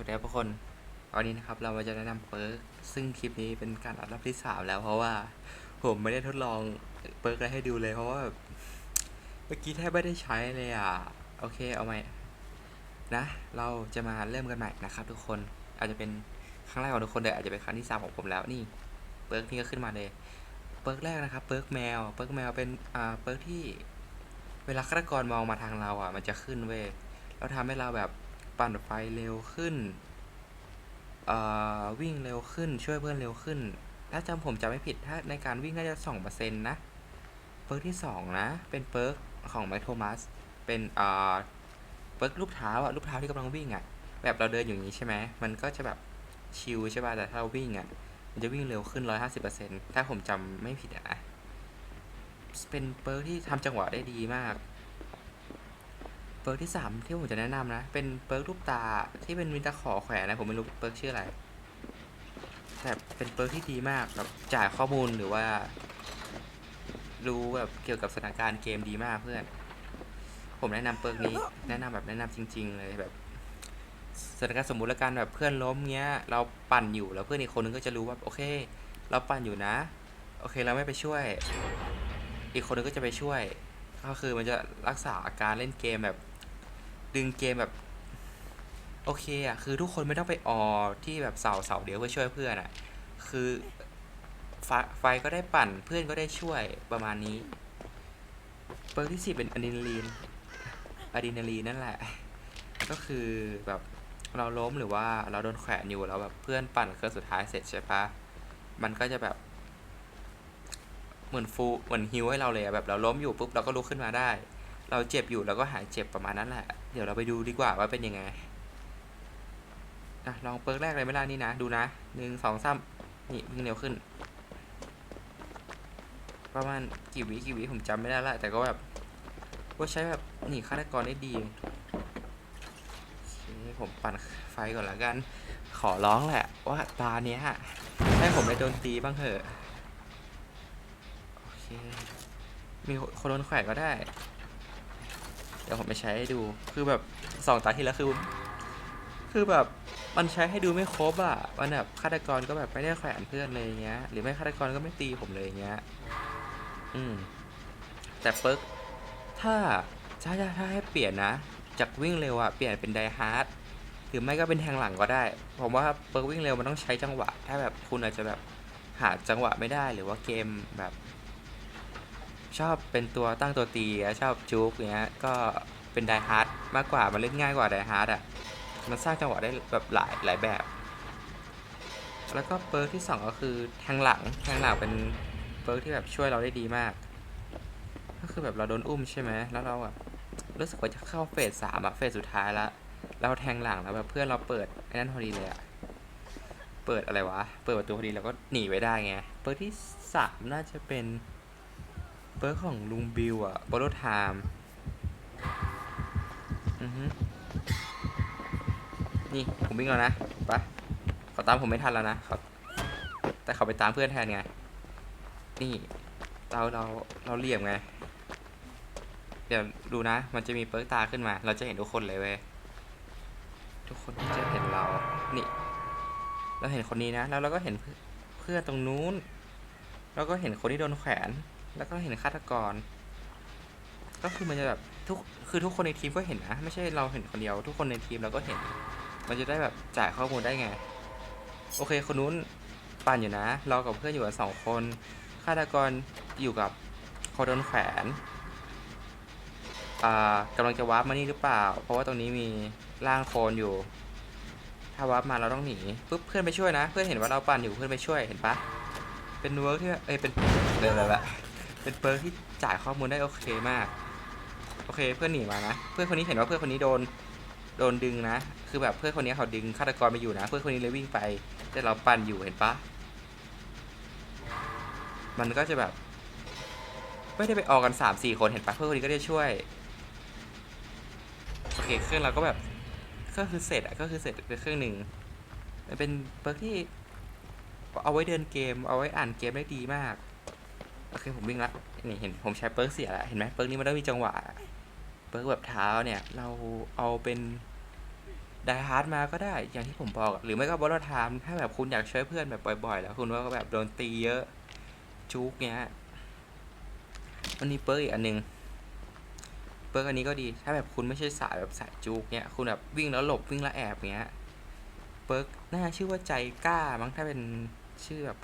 วัสดีครับทุกคนวันนี้นะครับเราจะแนะนำเปิร์กซึ่งคลิปนี้เป็นการอัดรอบที่สามแล้วเพราะว่าผมไม่ได้ทดลองเปิร์กอะไรให้ดูเลยเพราะว่าแบบเมื่อกี้แทบไม่ได้ใช้เลยอะโอเคเอาใหม่นะ เราจะมาเริ่มกันใหม่นะครับ ทุกคนอาจจะเป็นครั้งแรกของทุกคนแต่อาจจะเป็นครั้งที่สามของผมแล้วนี่เปิร์กนี่ก็ขึ้นมาเลยเปิร์กแรกนะครับเปิร์กแมวเปิร์กแมวเป็นอ่าเปิร์กที่ เวลาฆาตกรมองมาทางเราอะ มันจะขึ้นเว้ยแล้วทำให้เราแบบ ปั่นไฟเร็วขึ้นเอ่อวิ่งเร็วขึ้นช่วยเพื่อนเร็วขึ้น ถ้าจำผมจำไม่ผิดถ้าในการวิ่งน่าจะสองเนะเปิร์กที่สองนะ เป็นเปิร์กของไมโทมัสเป็นเอ่อเปิร์กรูปเท้าอะรูปเท้าที่กำลังวิ่งอะแบบเราเดินอยู่างนี้ใช่ไหมมันก็จะแบบชิลใช่ป่ะแต่ถ้าเราวิ่งอะมันจะวิ่งเร็วขึ้นร้อยห้าสิบเปอร์เซ็นต์ถ้าผมจำไม่ผิดอะนะเป็นเปิร์กที่ทำจังหวะได้ดีมาก เปิร์กที่สามที่ผมจะแนะนำนะ เป็นเปิร์กรูปตาที่เป็นมิตะขอแขวนนะ ผมไม่รู้เปิร์กชื่ออะไร แต่เป็นเปิร์กที่ดีมากแบบจ่ายข้อมูลหรือว่า รู้แบบเกี่ยวกับสถานการณ์เกมดีมากเพื่อน ผมแนะนำเปิร์กนี้ แนะนำแบบแนะนำจริง ๆ เลยแบบสถานการณ์สมมุติละกันแบบเพื่อนล้มเงี้ย เราปั่นอยู่แล้วเพื่อนอีกคนนึงก็จะรู้ว่าโอเค เราปั่นอยู่นะ โอเคเราไม่ไปช่วย อีกคนนึงก็จะไปช่วย ก็คือมันจะรักษาอาการเล่นเกมแบบ ดึงเกมแบบ โอเคอะ คือทุกคนไม่ต้องไปออที่แบบเสาเสาเดียวเพื่อช่วยเพื่อนอะ คือไฟก็ได้ปั่นเพื่อนก็ได้ช่วยประมาณนี้ เปิร์กที่สี่เป็นอะดรีนาลีนอะดรีนาลีนนั่นแหละ ก็คือแบบเราล้มหรือว่าเราโดนแขวนอยู่แล้วแบบเพื่อนปั่นเครื่องสุดท้ายเสร็จใช่ปะมันก็จะแบบ เหมือนฟูเหมือนฮิวให้เราเลยแบบเราล้มอยู่ปุ๊บเราก็ลุกขึ้นมาได้ เราเจ็บอยู่เราก็หายเจ็บประมาณนั้นแหละ เดี๋ยวเราไปดูดีกว่าว่าเป็นยังไงอะลองเปิร์กแรกเลยไม่ล่ะนี่นะ ดูนะหนึ่งสองสามนี่วิ่งเร็วขึ้น ประมาณกี่วิกี่วิผมจำไม่ได้ละแต่ก็แบบว่าใช้แบบหนีฆาตกรได้ดีผมปั่นไฟก่อนละกัน ขอร้องแหละว่าตาเนี้ยให้ผมได้โดนตีบ้างเถอะ โอเค มีคนโดนแขวนก็ได้ ดี๋ยวผมไปใช้ให้ดูคือแบบสองตาที่แล้วคือคือแบบมันใช้ให้ดูไม่ครบอะมันแบบฆาตกรก็แบบไม่ได้แขวนเพื่อนเลยเงี้ย หรือไม่ฆาตกรก็ไม่ตีผมเลยเงี้ย อืม แต่เปิร์กถ้าถ้าถ้าถ้าให้เปลี่ยนนะจากวิ่งเร็วอะเปลี่ยนเป็นไดฮาร์ดหรือไม่ก็เป็นแทงหลังก็ได้ ผมว่าเปิร์กวิ่งเร็วมันต้องใช้จังหวะ ถ้าแบบคุณอาจจะแบบหาจังหวะไม่ได้หรือว่าเกมแบบ ชอบเป็นตัวตั้งตัวตีชอบจุกอย่างเงี้ยก็เป็นไดฮาร์ดมากกว่ามันเล่นง่ายกว่าไดฮาร์ดอะมันสร้างจังหวะได้แบบหลายหลายแบบ แล้วก็เปิร์กที่สองก็คือแทงหลังแทงหลังเป็นเปิร์กที่แบบช่วยเราได้ดีมาก ก็คือแบบเราโดนอุ้มใช่ไหมแล้วเราแบบรู้สึกว่าจะเข้าเฟสสามอะเฟสสุดท้ายละเราแทงหลังแล้วแบบเพื่อนเราเปิดไอ้นั่นพอดีเลยอะเปิดอะไรวะ เปิดประตูพอดีเราก็หนีไว้ได้ไง เปิร์กที่สามน่าจะเป็น เปิร์กของลุงบิวอะบอลไทม์อือฮึนี่ ผมวิ่งแล้วนะไปะเขาตามผมไม่ทันแล้วนะเขาแต่เขาไปตามเพื่อนแทนไง นี่ เราเราเราเหลี่ยมไง เดี๋ยวดูนะ มันจะมีเปิร์กตาขึ้นมา เราจะเห็นทุกคนเลยเว้ย ทุกคนจะเห็นเรา นี่ เราเห็นคนนี้นะ แล้วเราก็เห็นเพื่อนเพื่อนตรงนู้น แล้วก็เห็นคนที่โดนแขวน แล้วก็เห็นฆาตกร ก็คือมันจะแบบทุกคือทุกคนในทีมก็เห็นนะไม่ใช่เราเห็นคนเดียว ทุกคนในทีมเราก็เห็น มันจะได้แบบจ่ายข้อมูลได้ไง โอเค คนนู้นปั่นอยู่นะ เรากับเพื่อนอยู่กันสองคนฆาตกรอยู่กับคนโดนแขวนอ่ากำลังจะวาร์ปมานี่หรือเปล่า เพราะว่าตรงนี้มีร่างโคลนอยู่ ถ้าวาร์ปมาเราต้องหนีปุ๊บเพื่อนไปช่วยนะ เพื่อนเห็นว่าเราปั่นอยู่เพื่อนไปช่วยเห็นปะเป็นเวิร์กที่เอ้ยเป็นเดี๋ยวละ เป็นเปิร์กที่จ่ายข้อมูลได้โอเคมาก โอเคเพื่อนหนีมานะ เพื่อนคนนี้เห็นว่าเพื่อนคนนี้โดน โดนดึงนะ คือแบบเพื่อนคนนี้เขาดึงฆาตกรไปอยู่นะ เพื่อนคนนี้เลยวิ่งไป แต่เราปั่นอยู่เห็นปะ มันก็จะแบบ ไม่ได้ไปออกกันสามสี่คนเห็นปะเพื่อนคนนี้ก็ได้ช่วย โอเคเครื่องเราก็แบบ ก็คือเสร็จอะก็คือเสร็จไปเครื่องหนึ่งมันเป็นเปิร์กที่เอาไว้เดินเกม เอาไว้อ่านเกมได้ดีมาก โอเคผมวิ่งละนี่เห็นผมใช้เปิร์กเสียแล้วเห็นไหมเปิร์กนี้มันต้องมีจังหวะ เปิร์กแบบเท้าเนี่ย เราเอาเป็นไดฮาร์ดมาก็ได้อย่างที่ผมบอกหรือไม่ก็บอลไทม์ถ้าแบบคุณอยากช่วยเพื่อนแบบบ่อยๆ แล้วคุณว่าแบบโดนตีเยอะจุกเงี้ยมันมีเปิร์กอีกอันหนึงเปิร์กอันนี้ก็ดี ถ้าแบบคุณไม่ใช่สายแบบสายจุกเนี้ยคุณแบบวิ่งแล้วหลบวิ่งแล้วแอบเงี้ยเปิร์กน่าชื่อว่าใจกล้ามั้งถ้าเป็นชื่อแบบ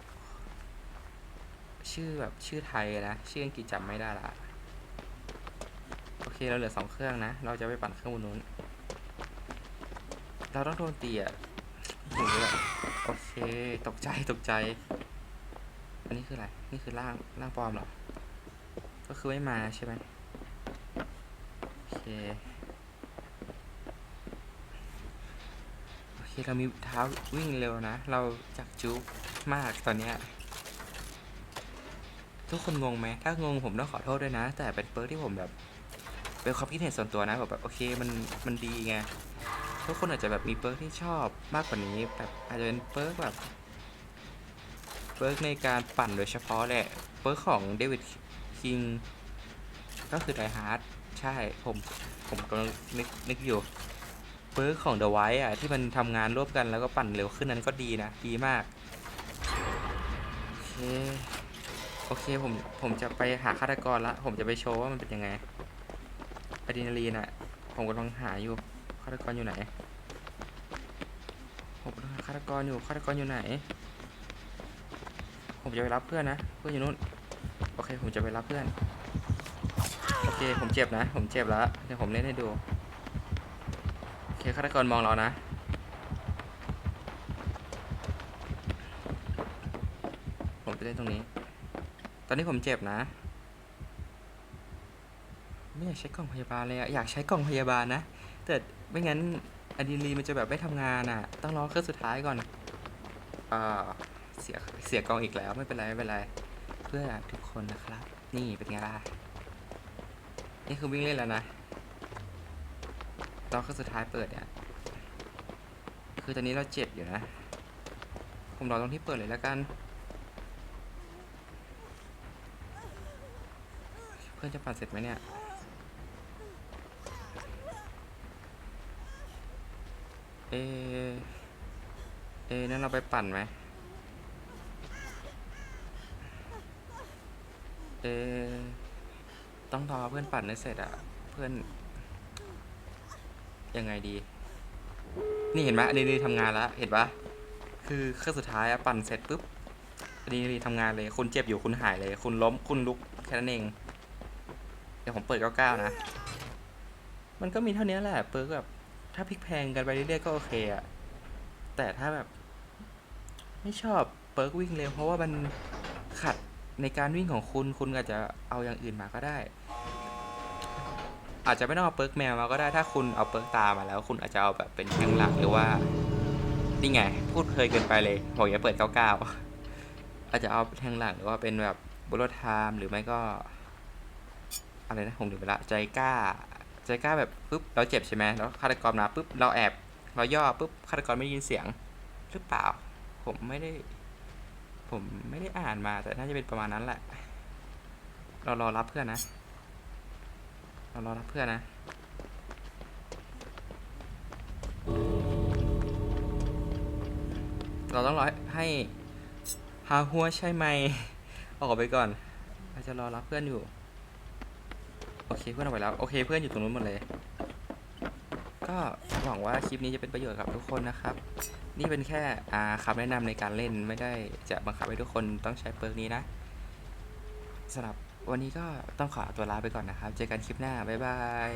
ชื่อแบบชื่อไทยนะ ชื่ออังกฤษจำไม่ได้ละ โอเคเราเหลือสองเครื่องนะ เราจะไปปั่นเครื่องบนนู้น เราต้องโดนตีอะโอเค ตกใจตกใจ อันนี้คืออะไร นี่คือร่างร่างปลอมเหรอ ก็คือไม่มาใช่ไหมโอเคโอเคเรามีเท้าวิ่งเร็วนะ เราจากจุกมากตอนเนี้ย ทุกคนงงไหมถ้างงผมต้องขอโทษด้วยนะ แต่เป็นเปิร์กที่ผมแบบเป็นความคิดเห็นส่วนตัวนะแบบแบบโอเคมันมันดีไงทุกคนอาจจะแบบมีเปิร์กที่ชอบมากกว่านี้แบบอาจจะเป็นเปิร์กแบบเปิร์กในการปั่นโดยเฉพาะแหละเปิร์กของเดวิดคิงก็คือไดฮาร์ดใช่ผมผมกำลังนึกนึกอยู่เปิร์กของเดอะไวท์อะที่มันทำงานร่วมกันแล้วก็ปั่นเร็วขึ้นนั้นก็ดีนะ ดีมากโอเค โอเคผมผมจะไปหาฆาตกรละ ผมจะไปโชว์ว่ามันเป็นยังไงอะดรีนาลีนอะผมกำลังหาอยู่ฆาตกรอยู่ไหนผมกำลังหาฆาตกรอยู่ฆาตกรอยู่ไหน ผมจะไปรับเพื่อนนะเพื่อนอยู่นู่นโอเคผมจะไปรับเพื่อนโอเคผมเจ็บนะ ผมเจ็บแล้วเดี๋ยวผมเล่นให้ดูโอเคฆาตกรมองเรานะผมจะเล่นตรงนี้ ตอนนี้ผมเจ็บนะ ไม่อยากใช้กล่องพยาบาลเลยอะอยากใช้กล่องพยาบาลนะ แต่ไม่งั้นอะดรีนาลีนมันจะแบบไม่ทำงานอะต้องรอเครื่องสุดท้ายก่อนอ่าเสียเสียกล่องอีกแล้วไม่เป็นไรไม่เป็นไร เพื่อทุกคนนะครับ นี่เป็นไงล่ะ นี่คือวิ่งเล่นแล้วนะรอเครื่องสุดท้ายเปิดเนี่ยคือตอนนี้เราเจ็บอยู่นะ ผมรอตรงที่เปิดเลยแล้วกัน เพื่ อนจะปั่นเสร็จไหมเนี่ยเอ เอ นั่นเราไปปั่นไหม เอ ต้องรอเพื่อนปั่นให้เสร็จอะเพื่อน ยังไงดี นี่เห็นไหมอันนี้นี่ทำงานแล้ว เห็นปะคือเครื่องสุดท้ายอะปั่นเสร็จปุ๊บอันนี้นี่ทำงานเลย คุณเจ็บอยู่คุณหายเลย คุณล้มคุณลุกแค่นั้นเอง ดี๋ยวผมเปิด99นะ มันก็มีเท่านี้แหละเปิร์กแบบถ้าพลิกแพงกันไปเรื่อยๆก็โอเคอะแต่ถ้าแบบ ไม่ชอบเปิร์กวิ่งเร็วเพราะว่ามันขัดในการวิ่งของคุณคุณอาจจะเอาอย่างอื่นมาก็ได้ อาจจะไม่ต้องเอาเปิร์กแมวมาก็ได้ถ้าคุณเอาเปิร์กตามาแล้ว คุณอาจจะเอาแบบเป็นแทงหลักหรือว่านี่ไง พูดเคยเกินไปเลยบอกอย่าเปิด99อาจจะเอาแทงหลักหรือว่าเป็นแบบบุลไทม์หรือไม่ก็ อะไรนะผมลืมไปละใจกล้า ใจกล้าแบบปุ๊บเราเจ็บใช่ไหมแล้วฆาตกรมาปุ๊บเราแอบ เราย่อปุ๊บฆาตกรไม่ได้ยินเสียง หรือเปล่า ผมไม่ได้ ผมไม่ได้อ่านมาแต่น่าจะเป็นประมาณนั้นแหละ เรารอรับเพื่อนนะ เรารอรับเพื่อนนะเราต้องรอให้ฮาหัวใช่ไหมออกไปก่อนเราจะรอรับเพื่อนอยู่ โอเคเพื่อนออกไปแล้วโอเคเพื่อนอยู่ตรงนู้นหมดเลย ก็หวังว่าคลิปนี้จะเป็นประโยชน์กับทุกคนนะครับ นี่เป็นแค่อ่าคำแนะนำในการเล่นไม่ได้จะบังคับให้ทุกคนต้องใช้เปิร์กนี้นะสำหรับวันนี้ก็ต้องขอตัวลาไปก่อนนะครับ เจอกันคลิปหน้า บ๊ายบาย